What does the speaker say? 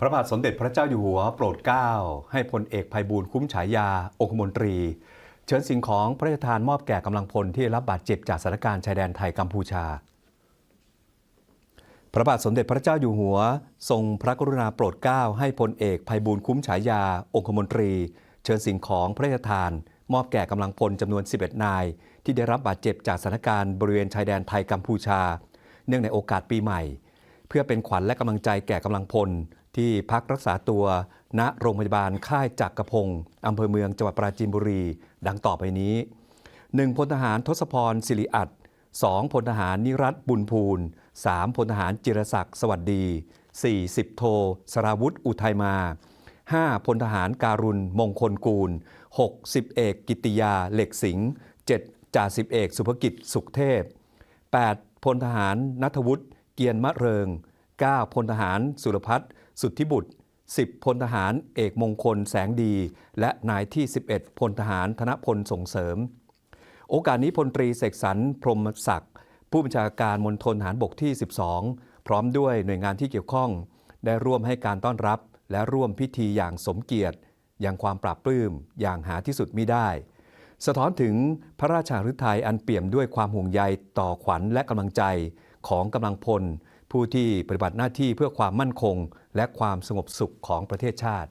พระบาทสมเด็จพระเจ้าอยู่หัวโปรดเกล้าให้พลเอกภัยบูลคุ้มฉายา องคมนตรี เชิญสิ่งของพระราชทานมอบแก่กำลังพลที่ได้รับบาดเจ็บจากสถานการณ์ชายแดนไทยกัมพูชา พระบาทสมเด็จพระเจ้าอยู่หัว ทรงพระกรุณาโปรดเกล้าให้พลเอกภัยบูลคุ้มฉายา องคมนตรี เชิญสิ่งของพระราชทาน มอบแก่กำลังพลจำนวน 11 นาย ที่ได้รับบาดเจ็บจากสถานการณ์บริเวณชายแดนไทยกัมพูชา เนื่องในโอกาสปีใหม่ เพื่อเป็นขวัญและกำลังใจแก่กำลังพล ที่พักรักษาตัวณโรงพยาบาลค่ายจักรพงศ์อำเภอเมืองจังหวัดปราจีนบุรี ดังต่อไปนี้ 1. พลทหารทศพรสิริอัด 2. พลทหารนิรัตบุญภูล 3. พลทหารจิรศักดิ์สวัสดี 4. สิบโทสราวุธอุทัยมา 5. พลทหารการุณมงคลกูล 6. สิบเอกกิติยาเหล็กสิงห์ 7. จ่าสิบเอกสุภกิจสุขเทพ 8. พลทหารนัทวุฒิเกียรติมะเริง 9. พลทหารสุรพัฒน์สุทธิบุตร 10. พลทหารเอกมงคลแสงดี และนายที่ 11พลทหารธนพลส่งเสริม โอกาสนี้พลตรีเสกสรรพรมศักดิ์ผู้บัญชาการมณฑลทหารบกที่ 12 พร้อมด้วยหน่วยงานที่เกี่ยวข้อง ได้ร่วมให้การต้อนรับ และร่วมพิธีอย่างสมเกียรติ อย่างความปราบปลื้มอย่างหาที่สุดมิได้ สะท้อนถึงพระราชาฤทัยอันเปี่ยมด้วยความห่วงใยต่อขวัญและกำลังใจของกำลังพล ผู้ที่ปฏิบัติหน้าที่เพื่อความมั่นคง และความสงบสุขของประเทศชาติ